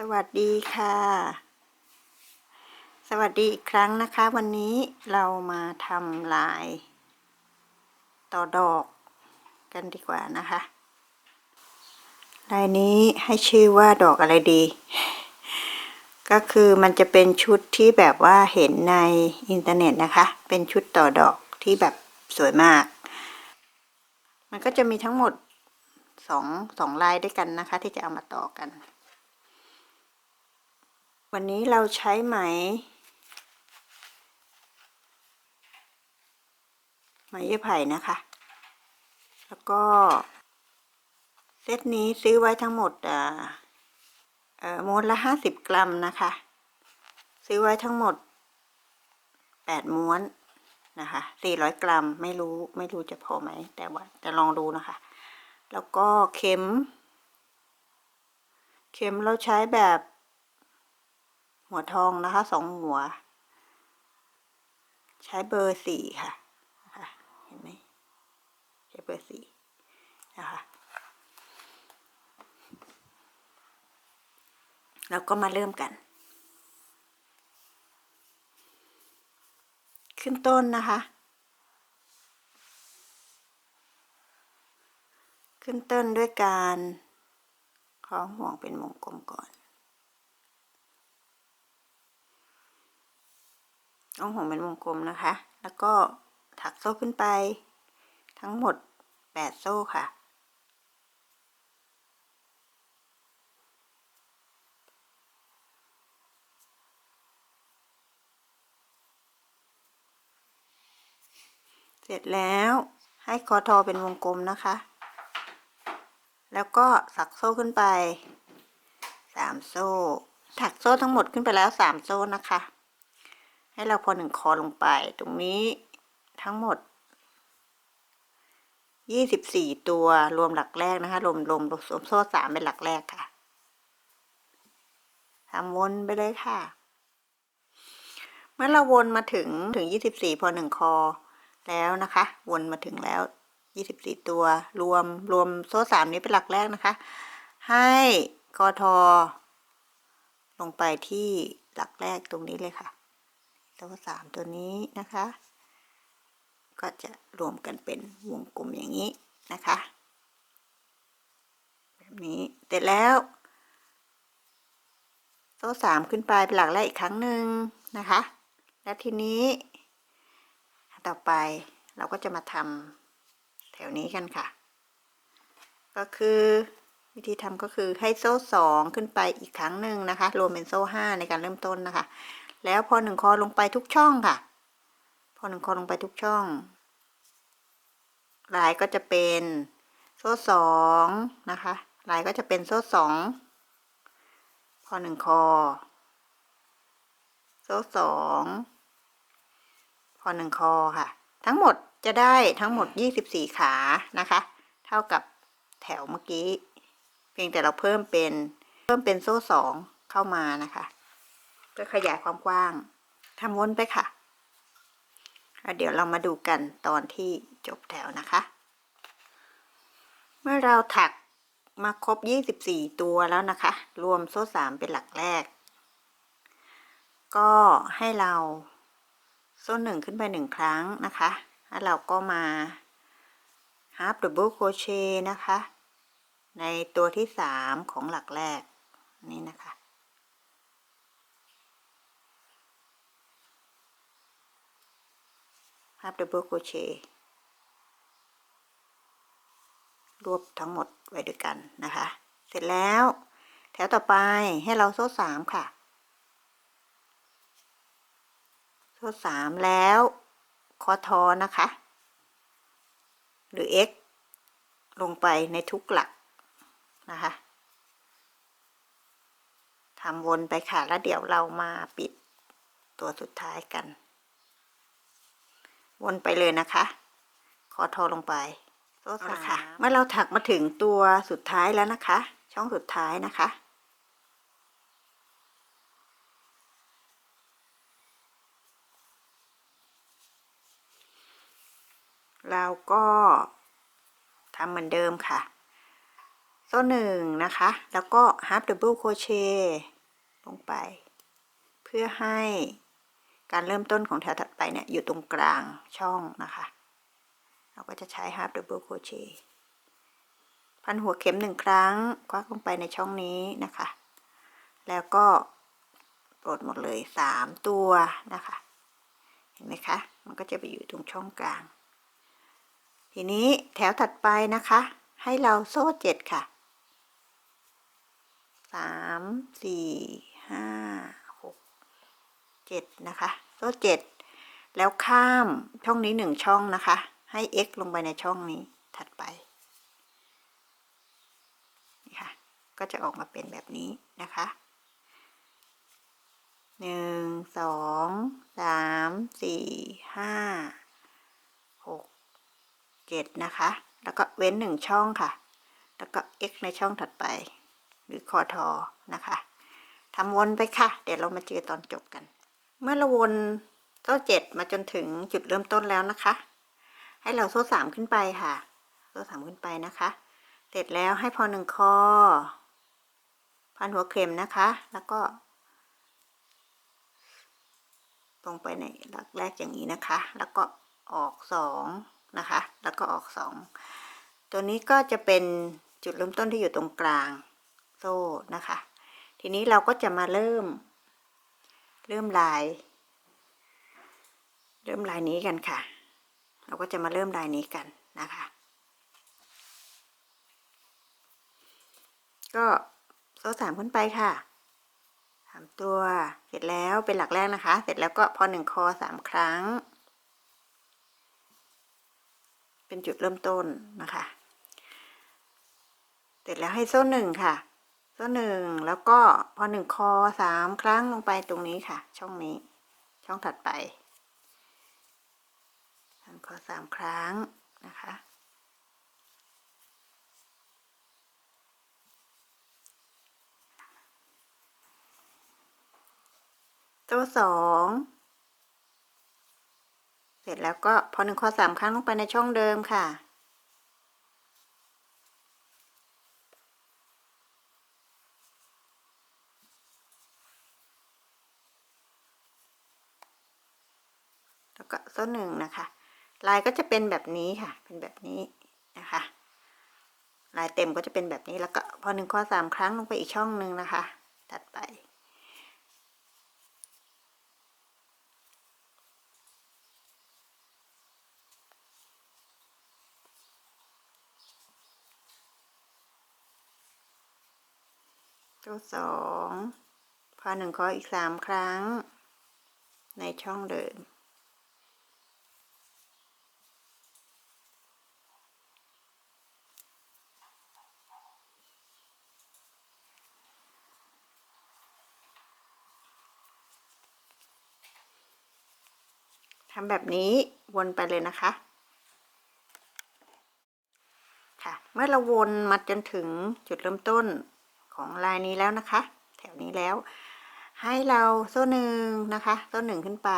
สวัสดีค่ะ สวัสดีอีกครั้งนะคะ วันนี้เรามาทำลาย ต่อดอกกันดีกว่านะคะ ลายนี้ให้ชื่อว่าดอกอะไรดี ก็คือมันจะเป็นชุดที่แบบว่าเห็นในอินเทอร์เน็ตนะคะ เป็นชุดต่อดอกที่แบบสวยมาก มันก็จะมีทั้งหมดสองสองลายด้วยกันนะคะ ที่จะเอามาต่อกัน วันนี้เราใช้ไหม ไหมเยื่อไผ่นะคะ แล้วก็ เซตนี้ซื้อไว้ทั้งหมดอ่าเอ่อม้วนละห้าสิบกรัมนะคะ ซื้อไว้ทั้งหมดแปดม้วนนะคะสี่ร้อยกรัมไม่รู้ไม่รู้จะพอไหม แต่ว่าจะลองดูนะคะ แล้วก็เข็ม เข็มเราใช้แบบ หัวทองนะคะสองหัว ใช้เบอร์สี่ค่ะนะคะเห็นไหมใช้เบอร์สี่นะคะเราก็มาเริ่มกัน ขึ้นต้นนะคะ ขึ้นต้นด้วยการคล้องห่วงเป็นวงกลมก่อน ต้องห่วงเป็นวงกลมนะคะ แล้วก็ถักโซ่ขึ้นไป ทั้งหมดแปดโซ่ค่ะ เสร็จแล้วให้คอทอเป็นวงกลมนะคะ แล้วก็สักโซ่ขึ้นไปสามโซ่ ถักโซ่ทั้งหมดขึ้นไปแล้วสามโซ่นะคะ ให้เราพอหนึ่งคอลงไปตรงนี้ทั้งหมดยี่สิบสี่ตัวรวมหลักแรกนะคะ รวมรวมรวมโซ่สามเป็นหลักแรกค่ะทำวนไปเลยค่ะ เมื่อเราวนมาถึงถึงยี่สิบสี่พอหนึ่งคอแล้วนะคะ วนมาถึงแล้วยี่สิบสี่ตัว รวมรวมโซ่สามนี้เป็นหลักแรกนะคะ ให้กอทอลงไปที่หลักแรกตรงนี้เลยค่ะ แล้วสามตัวนี้นะคะ ก็จะรวมกันเป็นวงกลมอย่างนี้นะคะ แบบนี้เสร็จแล้วโซ่สามขึ้นไปเป็นหลักแรกอีกครั้งหนึ่งนะคะ แล้วทีนี้ ต่อไปเราก็จะมาทำแถวนี้กันค่ะ ก็คือวิธีทำก็คือให้โซ่สองขึ้นไปอีกครั้งหนึ่งนะคะ รวมเป็นโซ่ห้าในการเริ่มต้นนะคะ แล้วพอหนึ่งคอลงไปทุกช่องค่ะ พอหนึ่งคอลงไปทุกช่อง ลายก็จะเป็นโซ่สองนะคะ ลายก็จะเป็นโซ่สองพอหนึ่งคอ โซ่สองพอหนึ่งคอค่ะ ทั้งหมดจะได้ทั้งหมดยี่สิบสี่ขานะคะ เท่ากับแถวเมื่อกี้ เพียงแต่เราเพิ่มเป็นเพิ่มเป็นโซ่สองเข้ามานะคะ ก็ขยายความกว้างทำวนไปค่ะ เดี๋ยวเรามาดูกันตอนที่จบแถวนะคะ เมื่อเราถักมาครบ 24 ตัวแล้วนะคะ รวมโซ่สามเป็นหลักแรก ก็ให้เราโซ่หนึ่งขึ้นไปหนึ่งครั้งนะคะ แล้วเราก็มา half double crochet นะคะ ในตัวที่สามของหลักแรก นี่นะคะ half double crochet รวบทั้งหมดไว้ด้วยกันนะคะ เสร็จแล้ว แถวต่อไปให้เราโซ่สามค่ะ โซ่สามแล้วคอทอนะคะ หรือ x ลงไปในทุกหลักนะคะทำวนไปค่ะ แล้วเดี๋ยวเรามาปิดตัวสุดท้ายกัน วนไปเลยนะคะ คอทอลงไปโซ่สามค่ะ เมื่อเราถักมาถึงตัวสุดท้ายแล้วนะคะ ช่องสุดท้ายนะคะ เราก็ทำเหมือนเดิมค่ะ โซ่หนึ่งนะคะ แล้วก็ half double crochet ลงไป เพื่อให้ การเริ่มต้นของแถวถัดไปเนี่ยอยู่ตรงกลางช่องนะคะ เราก็จะใช้ half double crochet พันหัวเข็มหนึ่งครั้งควักลงไปในช่องนี้นะคะ แล้วก็ปลดหมดเลยสามตัวนะคะ เห็นไหมคะ มันก็จะไปอยู่ตรงช่องกลาง ทีนี้แถวถัดไปนะคะ ให้เราโซ่เจ็ดค่ะสาม สี่ห้าหกเจ็ดนะคะ โซ่เจ็ดแล้วข้ามช่องนี้หนึ่งช่องนะคะ ให้ x ลงไปในช่องนี้ถัดไปนี่ค่ะ ก็จะออกมาเป็นแบบนี้นะคะหนึ่งสองสามสี่ห้าหกเจ็ดนะคะ แล้วก็เว้นหนึ่งช่องค่ะ แล้วก็ x ในช่องถัดไป หรือคอทอนะคะทำวนไปค่ะ เดี๋ยวเรามาเจอตอนจบกัน เมื่อเราวนโซ่เจ็ดมาจนถึงจุดเริ่มต้นแล้วนะคะ ให้เราโซ่สามขึ้นไปค่ะ โซ่สามขึ้นไปนะคะ เสร็จแล้วให้พอหนึ่งคอ พันหัวเข็มนะคะ แล้วก็ตรงไปในหลักแรกอย่างนี้นะคะ แล้วก็ออกสองนะคะ แล้วก็ออกสองตัวนี้ก็จะเป็นจุดเริ่มต้นที่อยู่ตรงกลางโซ่นะคะ ทีนี้เราก็จะมาเริ่ม เริ่มลาย เริ่มลายนี้กันค่ะ เราก็จะมาเริ่มลายนี้กันนะคะ ก็โซ่สามขึ้นไปค่ะสามตัวเสร็จแล้วเป็นหลักแรกนะคะ เสร็จแล้วก็พอหนึ่งคอสามครั้ง เป็นจุดเริ่มต้นนะคะ เสร็จแล้วให้โซ่หนึ่งค่ะ โซ่หนึ่งแล้วก็พอหนึ่งคอสามครั้งลงไปตรงนี้ค่ะ ช่องนี้ ช่องถัดไปสามคอสามครั้งนะคะ ตัวสองเสร็จแล้วก็พอหนึ่งข้อสามครั้งลงไปในช่องเดิมค่ะ แล้วก็โซ่หนึ่งนะคะ ลายก็จะเป็นแบบนี้ค่ะ เป็นแบบนี้นะคะ ลายเต็มก็จะเป็นแบบนี้แล้วก็พอหนึ่งข้อสามครั้งลงไปอีกช่องหนึ่งนะคะ ตัดไป ตัวสองพอหนึ่งข้ออีกสามครั้งในช่องเดิม ทำแบบนี้วนไปเลยนะคะ ค่ะ เมื่อเราวนมาจนถึงจุดเริ่มต้นของลายนี้แล้วนะคะ แถวนี้แล้ว ให้เราโซ่หนึ่งนะคะ โซ่หนึ่งขึ้นไป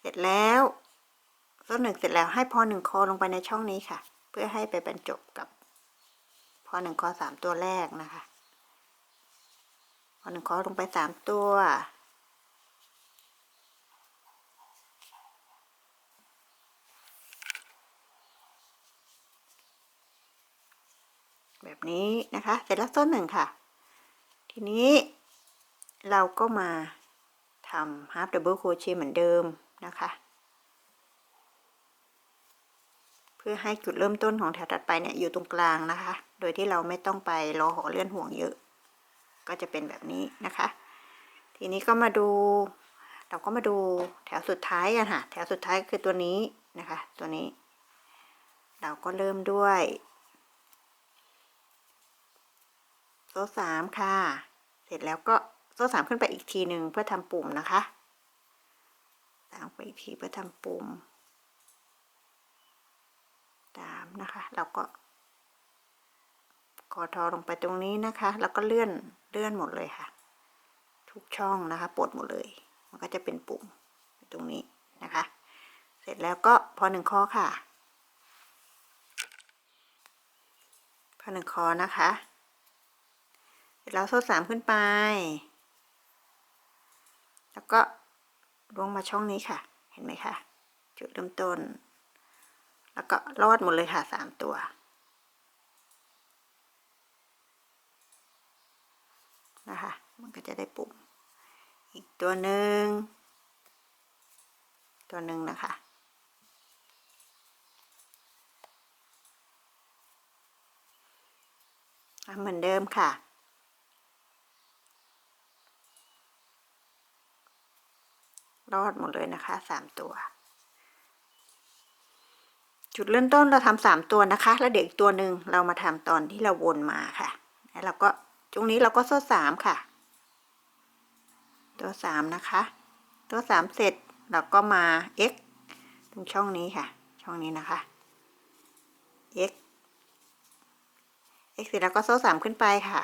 เสร็จแล้วโซ่หนึ่งเสร็จแล้วให้พอหนึ่งคอลงไปในช่องนี้ค่ะ เพื่อให้ไปบรรจบกับพอหนึ่งคอสามตัวแรกนะคะพอหนึ่งคอลงไปสามตัว แบบนี้นะคะเสร็จแล้วต้นหนึ่งค่ะ ทีนี้เราก็มาทำ half double crochet เหมือนเดิมนะคะ เพื่อให้จุดเริ่มต้นของแถวถัดไปเนี่ยอยู่ตรงกลางนะคะ โดยที่เราไม่ต้องไปรอหอเลื่อนห่วงเยอะ ก็จะเป็นแบบนี้นะคะ ทีนี้ก็มาดู เราก็มาดูแถวสุดท้ายกันค่ะ แถวสุดท้ายคือตัวนี้นะคะ ตัวนี้ เราก็เริ่มด้วย โซ่สามค่ะ เสร็จแล้วก็โซ่สามขึ้นไปอีกทีหนึ่งเพื่อทำปุ่มนะคะตามไปอีกทีเพื่อทำปุ่ม ตามนะคะเราก็กอทอลงไปตรงนี้นะคะ แล้วก็เลื่อนเลื่อนหมดเลยค่ะ ทุกช่องนะคะปลดหมดเลย มันก็จะเป็นปุ่มตรงนี้นะคะ เสร็จแล้วก็พอหนึ่งข้อค่ะ พอหนึ่งคอนะคะ ร็จแล้วโซ่สามขึ้นไป แล้วก็ลวงมาช่องนี้ค่ะ เห็นไหมคะ จุดเริ่มต้น แล้วก็รอดหมดเลยค่ะสามตัว นะคะ มันก็จะได้ปุ่ม อีกตัวหนึ่ง ตัวหนึ่งนะคะเหมือนเดิมค่ะ รอดหมดเลยนะคะสามตัว จุดเริ่มต้นเราทำสามตัวนะคะ แล้วเดี๋ยวอีกตัวหนึ่งเรามาทำตอนที่เราวนมาค่ะแล้วเราก็ตรงนี้เราก็โซ่สามค่ะ ตัวสามนะคะ ตัวสามเสร็จเราก็มา x ตรงช่องนี้ค่ะ ช่องนี้นะคะ x x เสร็จแล้วก็โซ่สามขึ้นไปค่ะ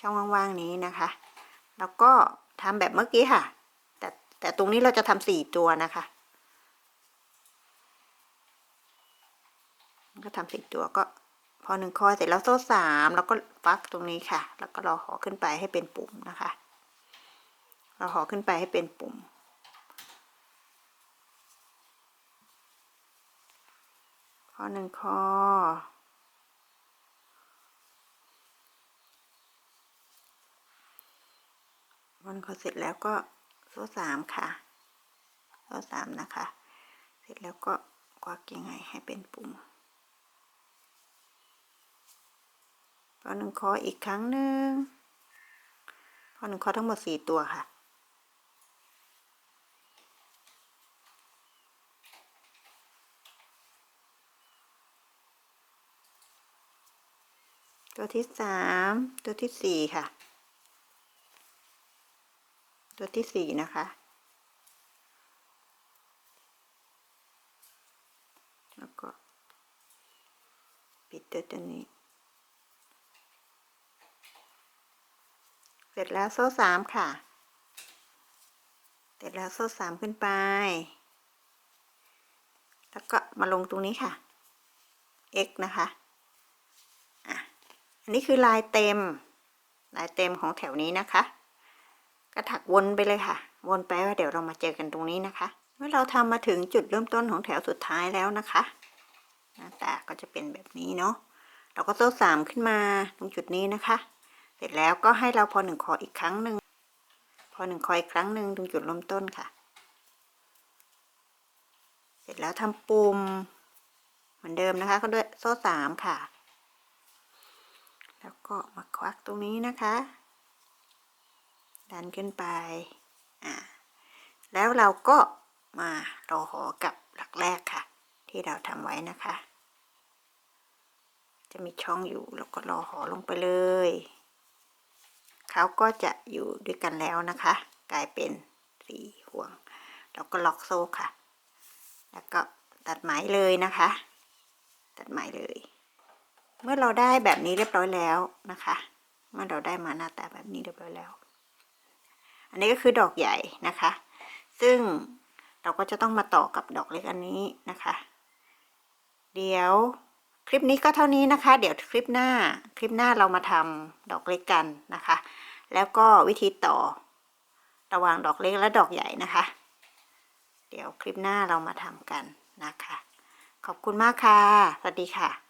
ช่องว่างๆนี้นะคะ แล้วก็ทำแบบเมื่อกี้ค่ะ แต่ตรงนี้เราจะทำสี่ตัวนะคะ ก็ทำสี่ตัวก็พอหนึ่งคอเสร็จแล้วโซ่สามแล้วก็ฟักตรงนี้ค่ะ แล้วก็รอห่อขึ้นไปให้เป็นปุ่มนะคะ เราห่อขึ้นไปให้เป็นปุ่ม พอหนึ่งคอวันคอเสร็จแล้วก็ โซ่สามค่ะโซ่สามนะคะ เสร็จแล้วก็ควักยังไงให้เป็นปุ่มพอหนึ่งคออีกครั้งหนึ่งพอหนึ่งคอทั้งหมดสี่ตัวค่ะตัวที่สามตัวที่สี่ค่ะ ตัวที่สี่นะคะ แล้วก็ ปิดตัวตัวนี้ เสร็จแล้วโซ่สามค่ะ เสร็จแล้วโซ่สามขึ้นไป แล้วก็มาลงตรงนี้ค่ะ x นะคะอะอันนี้คือลายเต็ม ลายเต็มของแถวนี้นะคะ ก็ถักวนไปเลยค่ะ วนไปว่าเดี๋ยวเรามาเจอกันตรงนี้นะคะ เมื่อเราทำมาถึงจุดเริ่มต้นของแถวสุดท้ายแล้วนะคะหน้าตาก็จะเป็นแบบนี้เนาะเราก็โซ่สามขึ้นมาตรงจุดนี้นะคะ เสร็จแล้วก็ให้เราพอหนึ่งคออีกครั้งหนึ่งพอหนึ่งคออีกครั้งหนึ่งตรงจุดเริ่มต้นค่ะ เสร็จแล้วทำปุ่มเหมือนเดิมนะคะ ก็ด้วยโซ่สามค่ะ แล้วก็มาควักตรงนี้นะคะ ดันขึ้นไปอ่าแล้วเราก็มารอหอกับหลักแรกค่ะ ที่เราทำไว้นะคะ จะมีช่องอยู่แล้วก็รอหอลงไปเลยเขาก็จะอยู่ด้วยกันแล้วนะคะ กลายเป็นสี่ห่วง แล้วก็ล็อกโซ่ค่ะ แล้วก็ตัดไหมเลยนะคะ ตัดไหมเลย เมื่อเราได้แบบนี้เรียบร้อยแล้วนะคะ เมื่อเราได้มาหน้าตาแบบนี้เรียบร้อยแล้ว อันนี้ก็คือดอกใหญ่นะคะ ซึ่งเราก็จะต้องมาต่อกับดอกเล็กอันนี้นะคะ เดี๋ยวคลิปนี้ก็เท่านี้นะคะ เดี๋ยวคลิปหน้าคลิปหน้าเรามาทำดอกเล็กกันนะคะ แล้วก็วิธีต่อระหว่างดอกเล็กและดอกใหญ่นะคะ เดี๋ยวคลิปหน้าเรามาทำกันนะคะ ขอบคุณมากค่ะ สวัสดีค่ะ